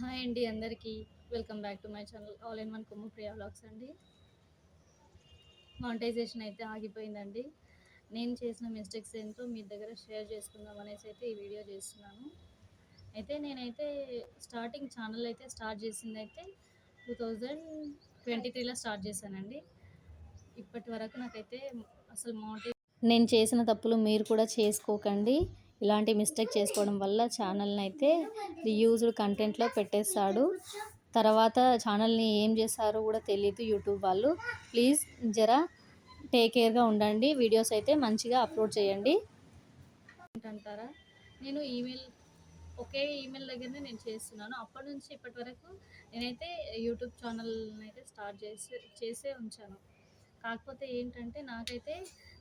Hi అండి అందరికీ. Welcome back to my channel all in one Kommu Priya vlogs అండి. Monetization అయితే ఆగిపోయిందండి. నేను చేసిన మిస్టేక్స్ ఏంటో మీ దగ్గర షేర్ చేసుకుందాం అనేసి అయితే ఈ వీడియో చేస్తున్నాను. అయితే నేనైతే స్టార్టింగ్ ఛానల్ అయితే స్టార్ట్ చేసింది అయితే టూ థౌజండ్ ట్వంటీ త్రీలో స్టార్ట్ చేశానండి. ఇప్పటి వరకు నాకైతే అసలు మౌంటైన్ నేను చేసిన తప్పులు మీరు కూడా చేసుకోకండి. ఇలాంటి మిస్టేక్ చేసుకోవడం వల్ల ఛానల్ని అయితే రీయూజ్డ్ కంటెంట్లో పెట్టేస్తాడు. తర్వాత ఛానల్ని ఏం చేస్తారో కూడా తెలియదు యూట్యూబ్ వాళ్ళు. ప్లీజ్ జరా టేక్ కేర్గా ఉండండి. వీడియోస్ అయితే మంచిగా అప్లోడ్ చేయండి. ఏంటంటారా? నేను ఈమెయిల్ ఒకే ఈమెయిల్ దగ్గరనే నేను చేస్తున్నాను. అప్పటి నుంచి ఇప్పటి వరకు నేనైతే యూట్యూబ్ ఛానల్ అయితే స్టార్ట్ చేసి చేసే ఉంచాను. కాకపోతే ఏంటంటే నాకైతే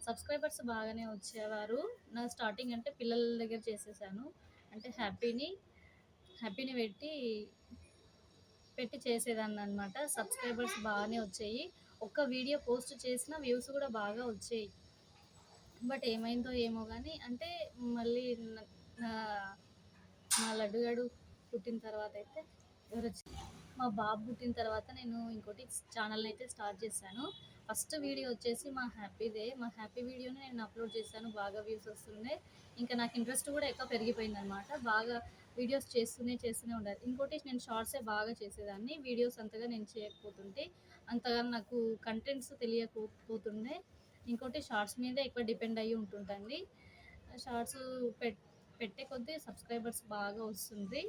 సబ్స్క్రైబర్స్ బాగానే వచ్చేవారు. నా స్టార్టింగ్ అంటే పిల్లల దగ్గర చేసేసాను. అంటే హ్యాపీని హ్యాపీని పెట్టి పెట్టి చేసేదాన్ని అనమాట సబ్స్క్రైబర్స్ బాగానే వచ్చాయి. ఒక్క వీడియో పోస్ట్ చేసిన వ్యూస్ కూడా బాగా వచ్చాయి. బట్ ఏమైందో ఏమో కానీ అంటే మళ్ళీ నా- నా మా లడ్డుగాడు పుట్టిన తర్వాత అయితే ఎవరు మా బాబు పుట్టిన తర్వాత నేను ఇంకోటి ఛానల్ అయితే స్టార్ట్ చేశాను. ఫస్ట్ వీడియో వచ్చేసి మా హ్యాపీదే. మా హ్యాపీ వీడియోని నేను అప్లోడ్ చేశాను. బాగా వ్యూస్ వస్తున్నాయి. ఇంకా నాకు ఇంట్రెస్ట్ కూడా ఎక్కువ పెరిగిపోయింది అనమాట బాగా వీడియోస్ చేస్తూనే చేస్తూనే ఉండాలి. ఇంకోటి నేను షార్ట్సే బాగా చేసేదాన్ని. వీడియోస్ అంతగా నేను చేయకపోతుంటే అంతగా నాకు కంటెంట్స్ తెలియకపోతుండే. ఇంకోటి షార్ట్స్ మీదే ఎక్కువ డిపెండ్ అయ్యి ఉంటుందండి. షార్ట్స్ పెట్ పెట్టే కొద్దీ సబ్స్క్రైబర్స్ బాగా వస్తుంది.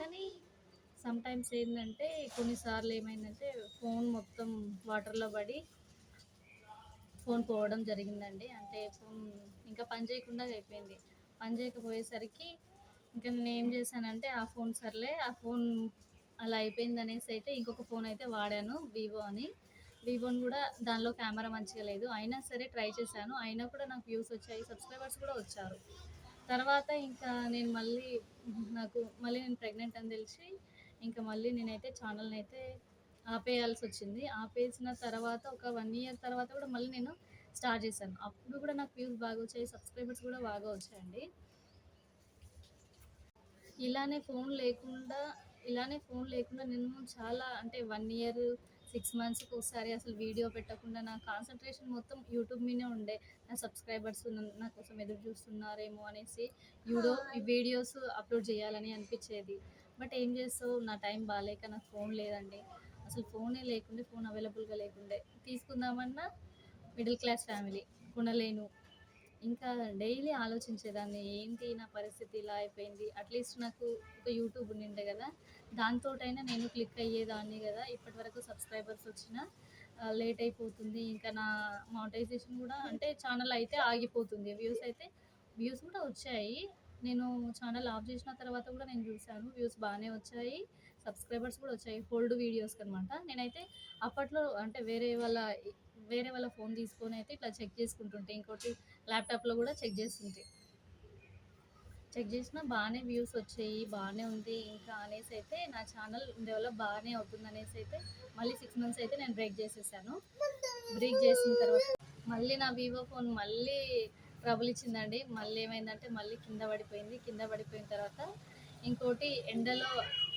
కానీ సమ్ టైమ్స్ ఏంటంటే కొన్నిసార్లు ఏమైందంటే ఫోన్ మొత్తం వాటర్లో పడి ఫోన్ పోవడం జరిగిందండి. అంటే ఫోన్ ఇంకా పని చేయకుండా అయిపోయింది. పని చేయకపోయేసరికి ఇంకా నేను ఏం చేశానంటే ఆ ఫోన్ సర్లే ఆ ఫోన్ అలా అయిపోయింది అనేసి అయితే ఇంకొక ఫోన్ అయితే వాడాను వివో అని. వివోని కూడా దానిలో కెమెరా మంచిగా లేదు. అయినా సరే ట్రై చేశాను. అయినా కూడా నాకు వ్యూస్ వచ్చాయి సబ్స్క్రైబర్స్ కూడా వచ్చారు. తర్వాత ఇంకా నేను మళ్ళీ నాకు మళ్ళీ నేను ప్రెగ్నెంట్ అని తెలిసి ఇంకా మళ్ళీ నేనైతే ఛానల్ని అయితే ఆపేయాల్సి వచ్చింది ఆపేసిన తర్వాత ఒక వన్ ఇయర్ తర్వాత కూడా మళ్ళీ నేను స్టార్ట్ చేశాను. అప్పుడు కూడా నాకు వ్యూస్ బాగా వచ్చాయి సబ్స్క్రైబర్స్ కూడా బాగా వచ్చాయండి ఇలానే ఫోన్ లేకుండా ఇలానే ఫోన్ లేకుండా నేను చాలా అంటే వన్ ఇయర్ సిక్స్ మంత్స్కి ఒకసారి అసలు వీడియో పెట్టకుండా నా కాన్సన్ట్రేషన్ మొత్తం యూట్యూబ్ మీదే ఉండే. నా సబ్స్క్రైబర్స్ నా కోసం ఎదురు చూస్తున్నారేమో అనేసి యూడో ఈ వీడియోస్ అప్లోడ్ చేయాలని అనిపించేది. బట్ ఏం చేస్తావు? నా టైం బాగాలేక నాకు ఫోన్ లేదండి. అసలు ఫోనే లేకుండే ఫోన్ అవైలబుల్గా లేకుండే. తీసుకుందామన్నా మిడిల్ క్లాస్ ఫ్యామిలీ కొనలేను. ఇంకా డైలీ ఆలోచించేదాన్ని ఏంటి నా పరిస్థితి ఇలా అయిపోయింది? అట్లీస్ట్ నాకు ఒక యూట్యూబ్ ఉండిండే కదా. దాంతోటైనా నేను క్లిక్ అయ్యేదాన్ని కదా. ఇప్పటి వరకు సబ్స్క్రైబర్స్ వచ్చిన లేట్ అయిపోతుంది. ఇంకా నా మానిటైజేషన్ కూడా అంటే ఛానల్ అయితే ఆగిపోతుంది. వ్యూస్ అయితే వ్యూస్ కూడా వచ్చాయి. నేను ఛానల్ ఆఫ్ చేసిన తర్వాత కూడా నేను చూశాను. వ్యూస్ బాగానే వచ్చాయి. సబ్స్క్రైబర్స్ కూడా వచ్చాయి హోల్డ్ వీడియోస్కి అనమాట నేనైతే అప్పట్లో అంటే వేరే వాళ్ళ వేరే వాళ్ళ ఫోన్ తీసుకొని అయితే ఇట్లా చెక్ చేసుకుంటుంటే ఇంకోటి ల్యాప్టాప్లో కూడా చెక్ చేస్తుంటే. చెక్ చేసిన బాగానే వ్యూస్ వచ్చాయి బాగానే ఉంది. ఇంకా అనేసి అయితే నా ఛానల్ డెవలప్ బాగానే అవుతుంది అనేసి అయితే మళ్ళీ సిక్స్ మంత్స్ అయితే నేను బ్రేక్ చేసేసాను. బ్రేక్ చేసిన తర్వాత మళ్ళీ నా వివో ఫోన్ మళ్ళీ ట్రబుల్ ఇచ్చిందండి. మళ్ళీ ఏమైందంటే మళ్ళీ కింద పడిపోయింది. కింద పడిపోయిన తర్వాత ఇంకోటి ఎండలో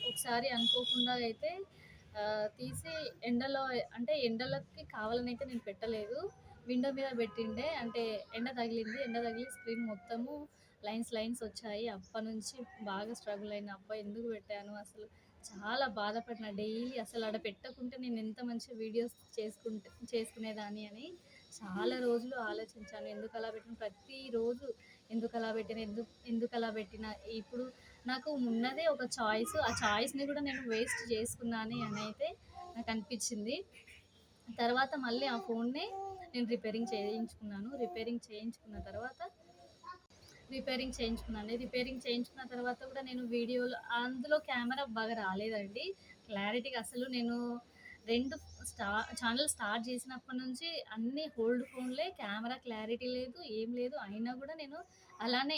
ఒకసారి అనుకోకుండా అయితే తీసి ఎండలో అంటే ఎండలకి కావాలని అయితే నేను పెట్టలేదు. విండో మీద పెట్టిండే అంటే ఎండ తగిలింది ఎండ తగిలి స్క్రీన్ మొత్తము లైన్స్ లైన్స్ వచ్చాయి. అప్ప నుంచి బాగా స్ట్రగుల్ అయిన అప్ప ఎందుకు పెట్టాను? అసలు చాలా బాధపడిన డైలీ అసలు ఆడ పెట్టకుంటే నేను ఎంత మంచి వీడియోస్ చేసుకుంటే చేసుకునేదాన్ని అని చాలా రోజులు ఆలోచించాను. ఎందుకు అలా పెట్టిన? ప్రతిరోజు ఎందుకు అలా పెట్టిన? ఎందుకు ఎందుకు అలా పెట్టిన? ఇప్పుడు నాకు ఉన్నదే ఒక చాయిస్ ఆ చాయిస్ని కూడా నేను వేస్ట్ చేసుకున్నాను అని అయితే నాకు అనిపించింది. తర్వాత మళ్ళీ ఆ ఫోన్ని నేను రిపేరింగ్ చేయించుకున్నాను. రిపేరింగ్ చేయించుకున్న తర్వాత రిపేరింగ్ చేయించుకున్నాను. రిపేరింగ్ చేయించుకున్న తర్వాత కూడా నేను వీడియోలో అందులో కెమెరా బాగా రాలేదండి. క్లారిటీగా అసలు నేను రెండు స్టా ఛానల్ స్టార్ట్ చేసినప్పటి నుంచి అన్ని హోల్డ్ ఫోన్లే కెమెరా క్లారిటీ లేదు ఏం లేదు. అయినా కూడా నేను అలానే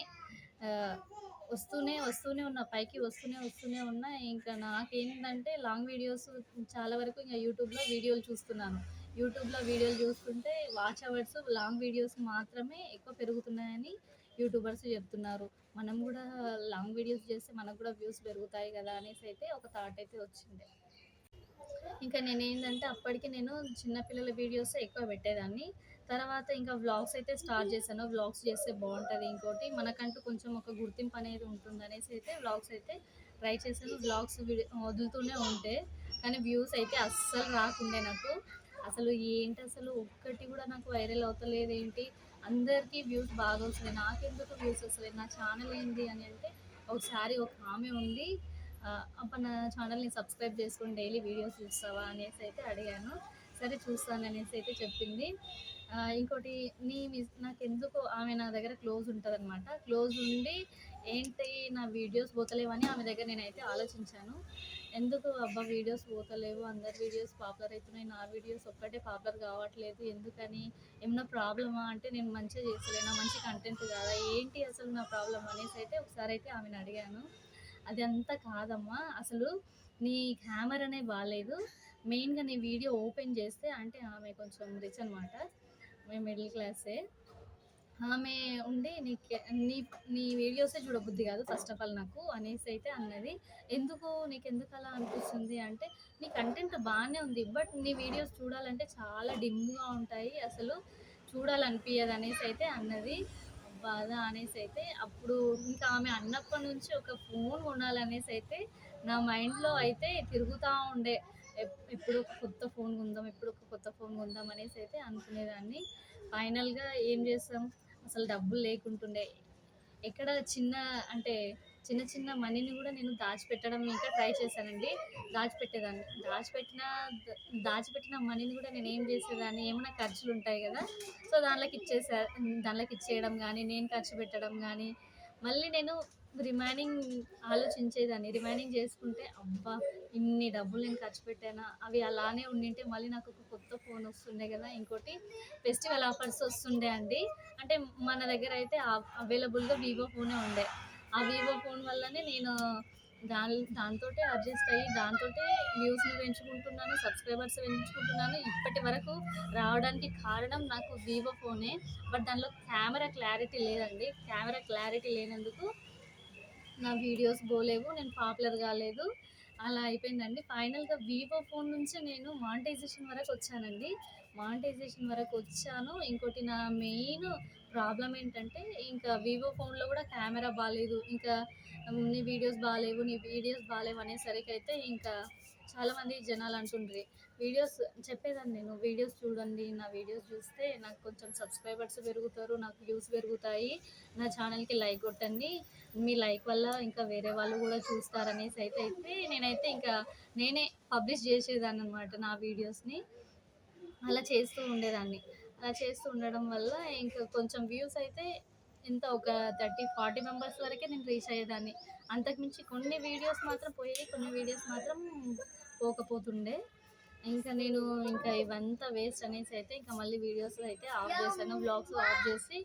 వస్తూనే వస్తూనే ఉన్నా పైకి వస్తూనే వస్తూనే ఉన్నా ఇంకా నాకేంటంటే లాంగ్ వీడియోస్ చాలా వరకు ఇంకా యూట్యూబ్లో వీడియోలు చూస్తున్నాను. యూట్యూబ్లో వీడియోలు చూస్తుంటే వాచ్ అవర్స్ లాంగ్ వీడియోస్ మాత్రమే ఎక్కువ పెరుగుతున్నాయని యూట్యూబర్స్ చెప్తున్నారు. మనం కూడా లాంగ్ వీడియోస్ చేస్తే మనకు కూడా వ్యూస్ పెరుగుతాయి కదా అనేసి అయితే ఒక థాట్ అయితే వచ్చింది. ఇంకా నేనేంటంటే అప్పటికి నేను చిన్నపిల్లల వీడియోస్ ఎక్కువ పెట్టేదాన్ని. తర్వాత ఇంకా వ్లాగ్స్ అయితే స్టార్ట్ చేశాను. వ్లాగ్స్ చేస్తే బాగుంటుంది. ఇంకోటి మనకంటూ కొంచెం ఒక గుర్తింపు అనేది ఉంటుంది అనేసి అయితే వ్లాగ్స్ అయితే ట్రై చేశాను. వ్లాగ్స్ వదులుతూనే ఉంటే కానీ వ్యూస్ అయితే అస్సలు రాకుండే నాకు. అసలు ఏంటి అసలు? ఒక్కటి కూడా నాకు వైరల్ అవుతలేదు ఏంటి? అందరికీ వ్యూస్ బాగా వస్తున్నాయి నాకెందుకు వ్యూస్ వస్తలేదు? నా ఛానల్ ఏంటి అని అంటే ఒకసారి ఒక ఆమె ఉంది. అప్పుడు నా ఛానల్ని సబ్స్క్రైబ్ చేసుకొని డైలీ వీడియోస్ చూస్తావా? అనేసి అయితే అడిగాను. సరే చూస్తాను అనేసి అయితే చెప్పింది. ఇంకోటి నీ మిస్ నాకు ఎందుకు ఆమె నా దగ్గర క్లోజ్ ఉంటుంది అనమాట క్లోజ్ ఉండి ఏంటి నా వీడియోస్ పోతలేవని ఆమె దగ్గర నేనైతే ఆలోచించాను. ఎందుకు అబ్బా వీడియోస్ పోతలేవు అందరి వీడియోస్ పాపులర్ అవుతున్నాయి నా వీడియోస్ ఒక్కటే పాపులర్ కావట్లేదు ఎందుకని? ఏమన్నా ప్రాబ్లమా? అంటే నేను మంచిగా చేసలేనా మంచి కంటెంట్ కాదా? ఏంటి అసలు నా ప్రాబ్లం అనేసి అయితే ఒకసారి అయితే ఆమెను అడిగాను. అది అంతా కాదమ్మా అసలు నీ కెమెరానే బాగాలేదు మెయిన్గా నీ వీడియో ఓపెన్ చేస్తే అంటే ఆమె కొంచెం రిచ్ అనమాట మేము మిడిల్ క్లాసే ఆమె ఉండి నీ నీ నీ వీడియోసే చూడబుద్ధి కాదు ఫస్ట్ ఆఫ్ ఆల్ నాకు. అనేసి అయితే అన్నది ఎందుకు నీకు ఎందుకు అలా అనిపిస్తుంది అంటే నీ కంటెంట్ బాగానే ఉంది బట్ నీ వీడియోస్ చూడాలంటే చాలా డిమ్గా ఉంటాయి అసలు చూడాలనిపించదు అనేసి అయితే అన్నది. బాధ అనేసి అయితే అప్పుడు ఇంకా ఆమె అన్నప్పటి నుంచి ఒక ఫోన్ కొనాలనేసి అయితే నా మైండ్లో అయితే తిరుగుతూ ఉండే. ఎప్పుడు ఒక కొత్త ఫోన్ కొందాం ఎప్పుడు ఒక కొత్త ఫోన్ కొందాం అనేసి అయితే అనుకునేదాన్ని. ఫైనల్గా ఏం చేస్తాం అసలు డబ్బులు లేకుంటుండే. ఎక్కడ చిన్న అంటే చిన్న చిన్న మనీని కూడా నేను దాచిపెట్టడం ఇంకా ట్రై చేశానండి. దాచిపెట్టేదాన్ని. దాచిపెట్టిన దాచిపెట్టిన మనీని కూడా నేను ఏం చేసేదాన్ని? ఏమైనా ఖర్చులు ఉంటాయి కదా. సో దానిలోకి ఇచ్చేసా దానిలోకి ఇచ్చేయడం కానీ నేను ఖర్చు పెట్టడం కానీ మళ్ళీ నేను రిమైనింగ్ ఆలోచించేదాన్ని. రిమైనింగ్ చేసుకుంటే అబ్బా ఇన్ని డబ్బులు నేను ఖర్చు పెట్టానా? అవి అలానే ఉండింటే మళ్ళీ నాకు ఒక కొత్త ఫోన్ వస్తుండే కదా ఇంకోటి ఫెస్టివల్ ఆఫర్స్ వస్తుండే అండి. అంటే మన దగ్గర అయితే అవైలబుల్గా వివో ఫోనే ఉండే. ఆ వివో ఫోన్ వల్లనే నేను దాని దాంతో అడ్జస్ట్ అయ్యి దాంతో వ్యూస్ని పెంచుకుంటున్నాను సబ్స్క్రైబర్స్ పెంచుకుంటున్నాను. ఇప్పటి వరకు రావడానికి కారణం నాకు వివో ఫోనే బట్ దానిలో కెమెరా క్లారిటీ లేదండి. కెమెరా క్లారిటీ లేనందుకు నా వీడియోస్ పోలేవు. నేను పాపులర్ కాలేదు అలా అయిపోయిందండి. ఫైనల్గా వివో ఫోన్ నుంచి నేను మానిటైజేషన్ వరకు వచ్చానండి. మానిటైజేషన్ వరకు వచ్చాను. ఇంకోటి నా మెయిన్ ప్రాబ్లం ఏంటంటే ఇంకా వివో ఫోన్లో కూడా కెమెరా బాగాలేదు ఇంకా నీ వీడియోస్ బాగాలేవు నీ వీడియోస్ బాగాలేవు అనేసరికి అయితే ఇంకా చాలామంది జనాలు అంటుండ్రి వీడియోస్ చెప్పేదాన్ని నేను వీడియోస్ చూడండి నా వీడియోస్ చూస్తే నాకు కొంచెం సబ్స్క్రైబర్స్ పెరుగుతారు నాకు వ్యూస్ పెరుగుతాయి నా ఛానల్కి లైక్ కొట్టండి మీ లైక్ వల్ల ఇంకా వేరే వాళ్ళు కూడా చూస్తారనేసి అయితే అయితే నేనైతే ఇంకా నేనే పబ్లిష్ చేసేదాన్ని అనమాట నా వీడియోస్ని అలా చేస్తూ ఉండేదాన్ని అలా చేస్తూ ఉండడం వల్ల ఇంకా కొంచెం వ్యూస్ అయితే ఎంత ఒక థర్టీ ఫార్టీ మెంబర్స్ వరకే నేను రీచ్ అయ్యేదాన్ని. అంతకుమించి కొన్ని వీడియోస్ మాత్రం పోయేవి కొన్ని వీడియోస్ మాత్రం పోకపోతుండే. ఇంకా నేను ఇంకా ఇవంతా వేస్ట్ అనేసి అయితే ఇంకా మళ్ళీ వీడియోస్ అయితే ఆఫ్ చేశాను బ్లాగ్స్ ఆఫ్ చేసి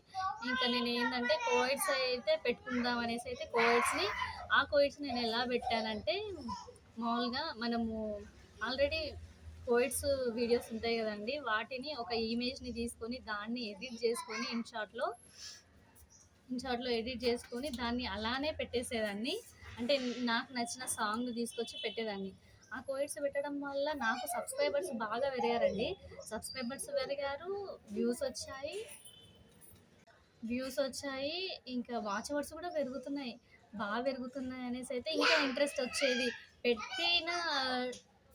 ఇంకా నేను ఏంటంటే కోవిడ్స్ అయితే పెట్టుకుందాం అనేసి అయితే కోవిడ్స్ని ఆ కోవిడ్స్ నేను ఎలా పెట్టానంటే మామూలుగా మనము ఆల్రెడీ పోయిట్స్ వీడియోస్ ఉంటాయి కదండి. వాటిని ఒక ఇమేజ్ని తీసుకొని దాన్ని ఎడిట్ చేసుకొని ఇన్షాట్లో ఇన్షాట్లో ఎడిట్ చేసుకొని దాన్ని అలానే పెట్టేసేదాన్ని. అంటే నాకు నచ్చిన సాంగ్ తీసుకొచ్చి పెట్టేదాన్ని. ఆ కోయిడ్స్ పెట్టడం వల్ల నాకు సబ్స్క్రైబర్స్ బాగా పెరిగారండి. సబ్స్క్రైబర్స్ పెరిగారు వ్యూస్ వచ్చాయి. వ్యూస్ వచ్చాయి ఇంకా వాచ్ అవర్స్ కూడా పెరుగుతున్నాయి. బాగా పెరుగుతున్నాయి అనేసి అయితే ఇంకా ఇంట్రెస్ట్ వచ్చేది. పెట్టిన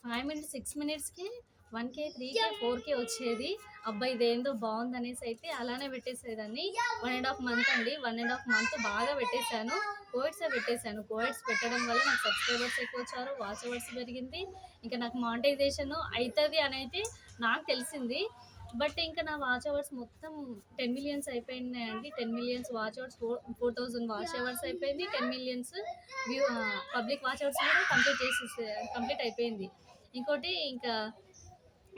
ఫైవ్ మినిట్స్ సిక్స్ మినిట్స్కి one K three K four K వచ్చేది. అబ్బాయి ఇదేందో బాగుంది అనేసి అయితే అలానే పెట్టేసేదాన్ని. వన్ అండ్ హాఫ్ మంత్ అండి. వన్ అండ్ హాఫ్ మంత్ బాగా పెట్టేశాను. కోవిడ్సే పెట్టేశాను. కోవిడ్స్ పెట్టడం వల్ల నాకు సబ్స్క్రైబర్స్ ఎక్కువ వచ్చారు వాచ్ అవర్స్ పెరిగింది. ఇంకా నాకు మానిటైజేషన్ అవుతుంది అని అయితే నాకు తెలిసింది. బట్ ఇంకా నా వాచ్ అవర్స్ మొత్తం టెన్ మిలియన్స్ అయిపోయినాయండి. Ten millions watch hours four four thousand watch hours అయిపోయింది. Ten millions view public watch hours కూడా కంప్లీట్ చేసేసి కంప్లీట్ అయిపోయింది. ఇంకోటి ఇంకా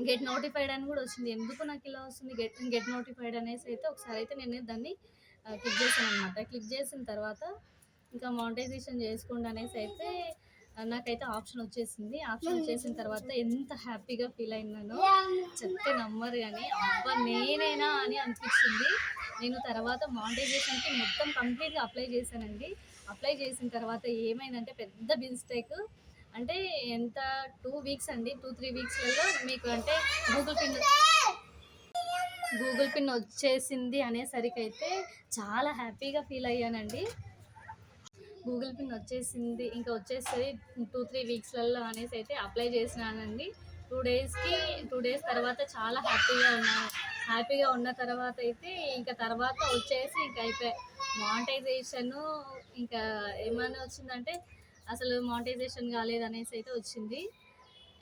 గెట్ నోటిఫైడ్ అని కూడా వచ్చింది. ఎందుకు నాకు ఇలా వస్తుంది? గెట్ గెట్ నోటిఫైడ్ అనేసి అయితే ఒకసారి అయితే నేను దాన్ని క్లిక్ చేశాను అనమాట క్లిక్ చేసిన తర్వాత ఇంకా మానిటైజేషన్ చేసుకోండి అనేసి అయితే నాకైతే ఆప్షన్ వచ్చేసింది. ఆప్షన్ వచ్చేసిన తర్వాత ఎంత హ్యాపీగా ఫీల్ అయినానో చెప్తే నమ్మరు కానీ అబ్బా నేనేనా అని అనిపించింది. నేను తర్వాత మానిటైజేషన్కి మొత్తం కంప్లీట్గా అప్లై చేశానండి. అప్లై చేసిన తర్వాత ఏమైందంటే పెద్ద మిస్టేక్ అంటే ఎంత? టూ వీక్స్ అండి. టూ త్రీ వీక్స్లలో మీకు అంటే గూగుల్ పిన్ గూగుల్ పిన్ వచ్చేసింది అనేసరికి అయితే చాలా హ్యాపీగా ఫీల్ అయ్యానండి. గూగుల్ పిన్ వచ్చేసింది. ఇంకా వచ్చేస్తుంది టూ త్రీ వీక్స్లలో అనేసి అయితే అప్లై చేసినానండి. టూ డేస్కి టూ డేస్ తర్వాత చాలా హ్యాపీగా ఉన్నాను. హ్యాపీగా ఉన్న తర్వాత అయితే ఇంకా తర్వాత వచ్చేసి ఇంకా అయిపోయి మానిటైజేషన్ ఇంకా ఏమైనా వచ్చిందంటే అసలు మానిటైజేషన్ కాలేదు అనేసి అయితే వచ్చింది.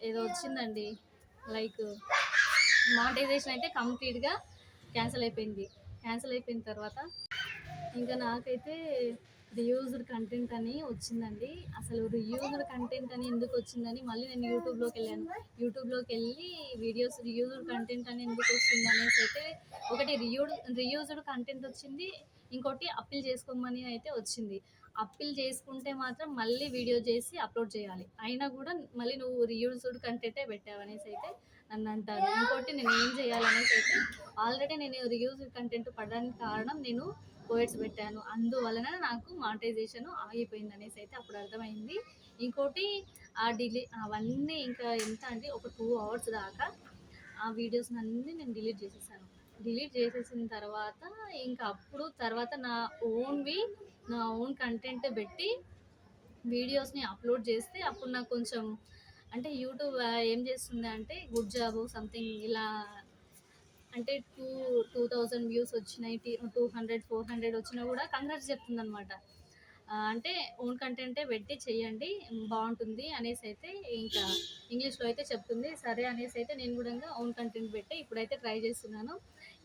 ఏదో వచ్చిందండి. లైక్ మానిటైజేషన్ అయితే కంప్లీట్గా క్యాన్సిల్ అయిపోయింది. క్యాన్సిల్ అయిపోయిన తర్వాత ఇంకా నాకైతే రియూజ్డ్ కంటెంట్ అని వచ్చిందండి. అసలు రియూజ్డ్ కంటెంట్ అని ఎందుకు వచ్చిందని మళ్ళీ నేను యూట్యూబ్లోకి వెళ్ళాను. యూట్యూబ్లోకి వెళ్ళి వీడియోస్ రియూజ్డ్ కంటెంట్ అని ఎందుకు వస్తుంది అనేసి అయితే ఒకటి రియూడ్ రియూజ్డ్ కంటెంట్ వచ్చింది. ఇంకోటి అప్పీల్ చేసుకోమని అయితే వచ్చింది. అప్పీల్ చేసుకుంటే మాత్రం మళ్ళీ వీడియో చేసి అప్లోడ్ చేయాలి. అయినా కూడా మళ్ళీ నువ్వు రియూజ్డ్ కంటెంటే పెట్టావు అనేసి అయితే నన్ను అంటారు. ఇంకోటి నేను ఏం చేయాలనేసి అయితే ఆల్రెడీ నేను రియూజ్డ్ కంటెంట్ పడడానికి కారణం నేను పోయిట్స్ పెట్టాను. అందువలన నాకు మానిటైజేషన్ ఆగిపోయింది అనేసి అయితే అప్పుడు అర్థమైంది. ఇంకోటి ఆ డిలీ అవన్నీ ఇంకా ఎంత అంటే ఒక టూ అవర్స్ దాకా ఆ వీడియోస్ అన్నీ నేను డిలీట్ చేసేసాను. డిలీట్ చేసేసిన తర్వాత ఇంకా అప్పుడు తర్వాత నా ఓన్వి నా ఓన్ కంటెంట్ పెట్టి వీడియోస్ని అప్లోడ్ చేస్తే అప్పుడు నాకు కొంచెం అంటే యూట్యూబ్ ఏం చేస్తుంది అంటే గుడ్ జాబ్ సంథింగ్ ఇలా అంటే టూ టూ థౌజండ్ వ్యూస్ వచ్చినాయి టూ హండ్రెడ్ ఫోర్ హండ్రెడ్ వచ్చినా కూడా కంగ్రాట్స్ చెప్తుంది అనమాట అంటే ఓన్ కంటెంటే పెట్టి చెయ్యండి బాగుంటుంది అనేసి అయితే ఇంకా ఇంగ్లీష్లో అయితే చెప్తుంది. సరే అనేసి అయితే నేను కూడా ఓన్ కంటెంట్ పెట్టి ఇప్పుడైతే ట్రై చేస్తున్నాను.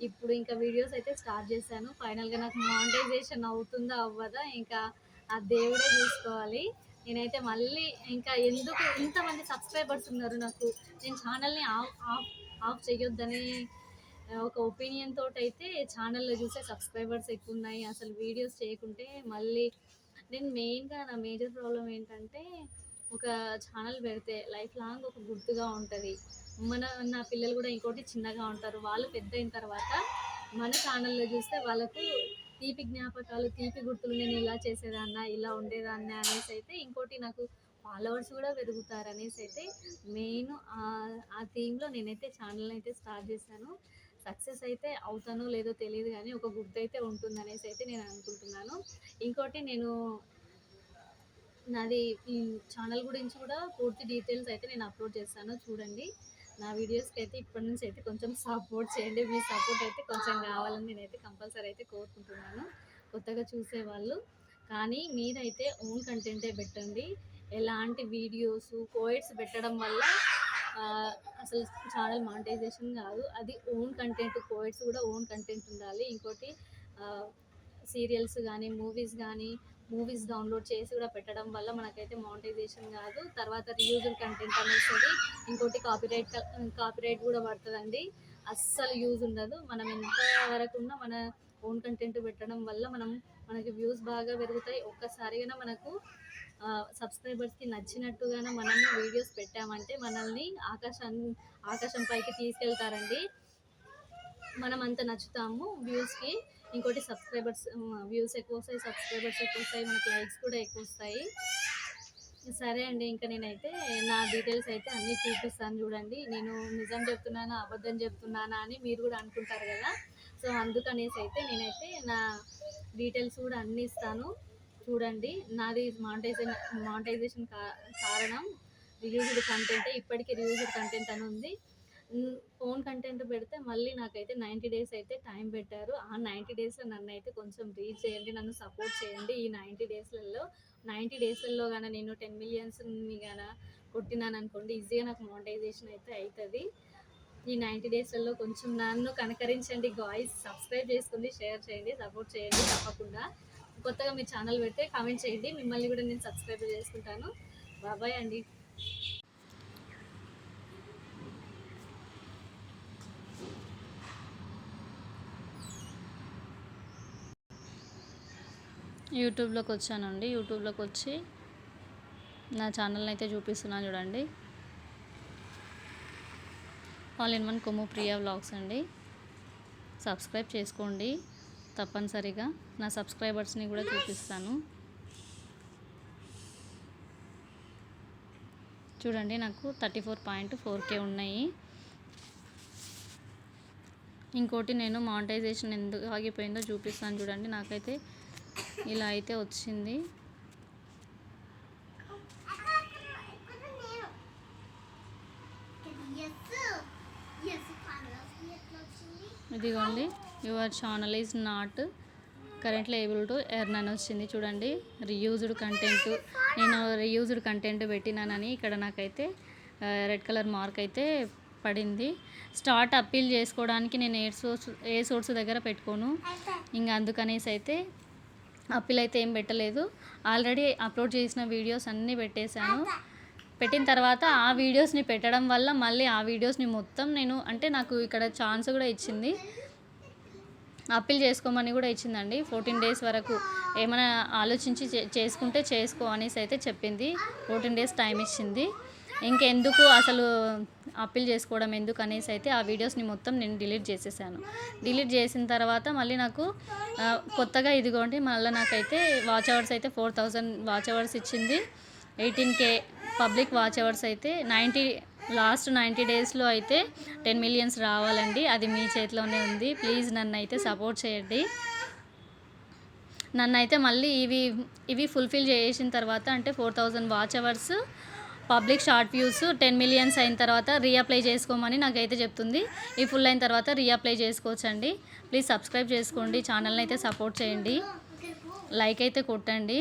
ఇప్పుడు ఇంకా వీడియోస్ అయితే స్టార్ట్ చేశాను. ఫైనల్గా నాకు మానిటైజేషన్ అవుతుందా అవ్వదా ఇంకా ఆ దేవుడే చూసుకోవాలి. నేనైతే మళ్ళీ ఇంకా ఎందుకు ఇంతమంది సబ్స్క్రైబర్స్ ఉన్నారు నాకు. నేను ఛానల్ని ఆఫ్ ఆఫ్ ఆఫ్ చేయొద్దని ఒక ఒపీనియన్ తోటి అయితే ఛానల్లో చూసే సబ్స్క్రైబర్స్ ఎక్కువ ఉన్నాయి అసలు వీడియోస్ చేయకుంటే మళ్ళీ నేను మెయిన్గా నా మేజర్ ప్రాబ్లం ఏంటంటే ఒక ఛానల్ పెడితే లైఫ్ లాంగ్ ఒక గుర్తుగా ఉంటుంది. మన నా పిల్లలు కూడా ఇంకోటి చిన్నగా ఉంటారు. వాళ్ళు పెద్ద అయిన తర్వాత మన ఛానల్లో చూస్తే వాళ్ళకు తీపి జ్ఞాపకాలు తీపి గుర్తులు నేను ఇలా చేసేదాన్న ఇలా ఉండేదాన్న అనేసి అయితే ఇంకోటి నాకు ఫాలోవర్స్ కూడా పెరుగుతారు అనేసి అయితే మెయిన్ ఆ థీమ్లో నేనైతే ఛానల్ అయితే స్టార్ట్ చేశాను. సక్సెస్ అయితే అవుతానో లేదో తెలియదు కానీ ఒక గుర్తు అయితే ఉంటుంది అనేసి అయితే నేను అనుకుంటున్నాను. ఇంకోటి నేను నాది ఈ ఛానల్ గురించి కూడా పూర్తి డీటెయిల్స్ అయితే నేను అప్లోడ్ చేస్తాను చూడండి. నా వీడియోస్కి అయితే ఇప్పటి నుంచి అయితే కొంచెం సపోర్ట్ చేయండి. మీ సపోర్ట్ అయితే కొంచెం కావాలని నేనైతే కంపల్సరీ అయితే కోరుకుంటున్నాను. కొత్తగా చూసేవాళ్ళు. కానీ మీరైతే ఓన్ కంటెంటే పెట్టండి. ఎలాంటి వీడియోస్ కోయిడ్స్ పెట్టడం వల్ల అసలు ఛానల్ మానిటైజేషన్ కాదు. అది ఓన్ కంటెంట్ పోయిట్స్ కూడా ఓన్ కంటెంట్ ఉండాలి. ఇంకోటి సీరియల్స్ కానీ మూవీస్ కానీ మూవీస్ డౌన్లోడ్ చేసి కూడా పెట్టడం వల్ల మనకైతే మానిటైజేషన్ కాదు. తర్వాత రీయూజర్ కంటెంట్ అనేది ఇంకోటి కాపీరైట్ కాపీరైట్ కూడా పడుతుందండి. అస్సలు యూజ్ ఉండదు. మనం ఎంత వరకు ఉన్నా మన ఓన్ కంటెంట్ పెట్టడం వల్ల మనం మనకి వ్యూస్ బాగా పెరుగుతాయి. ఒక్కసారిగా మనకు సబ్స్క్రైబర్స్కి నచ్చినట్టుగానే మనము వీడియోస్ పెట్టామంటే మనల్ని ఆకాశం ఆకాశం పైకి తీసుకెళ్తారండి. మనం అంత నచ్చుతాము వ్యూస్కి. ఇంకోటి సబ్స్క్రైబర్స్ వ్యూస్ ఎక్కువ వస్తాయి సబ్స్క్రైబర్స్ ఎక్కువ వస్తాయి మనకి లైక్స్ కూడా ఎక్కువ వస్తాయి సరే అండి ఇంకా నేనైతే నా డీటెయిల్స్ అయితే అన్నీ చూపిస్తాను చూడండి. నేను నిజం చెప్తున్నానా అబద్ధం చెప్తున్నానా అని మీరు కూడా అనుకుంటారు కదా. సో అందుకనేసి అయితే నేనైతే నా డీటెయిల్స్ కూడా అన్నీ ఇస్తాను. చూడండి. నాది మానిటైజేషన్ మానిటైజేషన్ కారణం రిలీజ్డ్ కంటెంట్ ఇప్పటికీ రిలీజ్డ్ కంటెంట్ అని ఉంది. ఫోన్ కంటెంట్ పెడితే మళ్ళీ నాకైతే నైంటీ డేస్ అయితే టైం పెట్టారు. ఆ నైంటీ డేస్లో నన్ను అయితే కొంచెం రీచ్ చేయండి నన్ను సపోర్ట్ చేయండి. ఈ నైంటీ డేస్లలో నైంటీ డేస్లలో కానీ నేను టెన్ మిలియన్స్ని కానీ కొట్టినాను అనుకోండి ఈజీగా నాకు మోనిటైజేషన్ అయితే అవుతుంది ఈ నైంటీ డేస్లలో కొంచెం నన్ను కనకరించండి గాయస్. సబ్స్క్రైబ్ చేసుకుని షేర్ చేయండి సపోర్ట్ చేయండి తప్పకుండా. కొత్తగా మీ ఛానల్ పెడితే కామెంట్ చేయండి. మిమ్మల్ని కూడా నేను సబ్స్క్రైబ్ చేసుకుంటాను. బాబాయ్ అండి. యూట్యూబ్లోకి వచ్చానండి. యూట్యూబ్లోకి వచ్చి నా ఛానల్ని అయితే చూపిస్తున్నాను చూడండి. All in one Kommu Priya vlogs అండి. సబ్స్క్రైబ్ చేసుకోండి. తప్పనిసరిగా నా సబ్స్క్రైబర్స్ని కూడా చూపిస్తాను చూడండి నాకు thirty four point four K ఉన్నాయి ఇంకోటి నేను మానిటైజేషన్ ఎందుకు ఆగిపోయిందో చూపిస్తాను చూడండి నాకైతే ఇలా అయితే వచ్చింది ఇదిగోండి your channel is not currently able to earn అని వచ్చింది. చూడండి రియూజ్డ్ కంటెంట్ నేను రియూజ్డ్ కంటెంట్ పెట్టినానని ఇక్కడ నాకైతే రెడ్ కలర్ మార్క్ అయితే పడింది. స్టార్ట్ అప్పీల్ చేసుకోవడానికి నేను ఏ సోర్స్ ఏ సోర్స్ దగ్గర పెట్టుకోను. ఇంకా అందుకనేసి అయితే అప్పీల్ అయితే ఏం పెట్టలేదు. ఆల్రెడీ అప్లోడ్ చేసిన వీడియోస్ అన్నీ పెట్టేశాను. పెట్టిన తర్వాత ఆ వీడియోస్ని పెట్టడం వల్ల మళ్ళీ ఆ వీడియోస్ని మొత్తం నేను అంటే నాకు ఇక్కడ ఛాన్స్ కూడా ఇచ్చింది. అప్పీల్ చేసుకోమని కూడా ఇచ్చిందండి. ఫోర్టీన్ డేస్ వరకు ఏమైనా ఆలోచించి చే- చేసుకుంటే చేసుకో అనేసి అయితే చెప్పింది. ఫోర్టీన్ డేస్ టైం ఇచ్చింది. ఇంకెందుకు అసలు అప్పీల్ చేసుకోవడం ఎందుకు అనేసి అయితే ఆ వీడియోస్ని మొత్తం నేను డిలీట్ చేసేసాను. డిలీట్ చేసిన తర్వాత మళ్ళీ నాకు కొత్తగా ఇదిగోండి మళ్ళీ నాకైతే వాచ్ అవర్స్ అయితే ఫోర్ థౌజండ్ వాచ్ అవర్స్ ఇచ్చింది. Eighteen K public watch hours అయితే నైంటీ లాస్ట్ నైంటీ డేస్లో అయితే టెన్ మిలియన్స్ రావాలండి. అది మీ చేతిలోనే ఉంది. ప్లీజ్ నన్ను అయితే సపోర్ట్ చేయండి. నన్ను అయితే మళ్ళీ ఇవి ఇవి ఫుల్ఫిల్ చేసిన తర్వాత అంటే four thousand watch hours public short views ten millions అయిన తర్వాత రీఅప్లై చేసుకోమని నాకైతే చెప్తుంది. ఈ ఫుల్ అయిన తర్వాత రీఅప్లై చేసుకోవచ్చండి. ప్లీజ్ సబ్స్క్రైబ్ చేసుకోండి. ఛానల్ని అయితే సపోర్ట్ చేయండి. లైక్ అయితే కొట్టండి.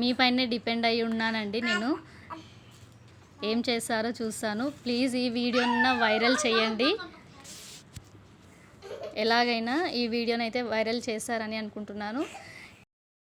మీ పైనే డిపెండ్ అయి ఉన్నానండి నేను. ఏం చేస్తారో చూస్తాను ప్లీజ్ ఈ వీడియోను వైరల్ చేయండి. ఎలాగైనా ఈ వీడియోనైతే వైరల్ చేస్తారని అనుకుంటున్నాను.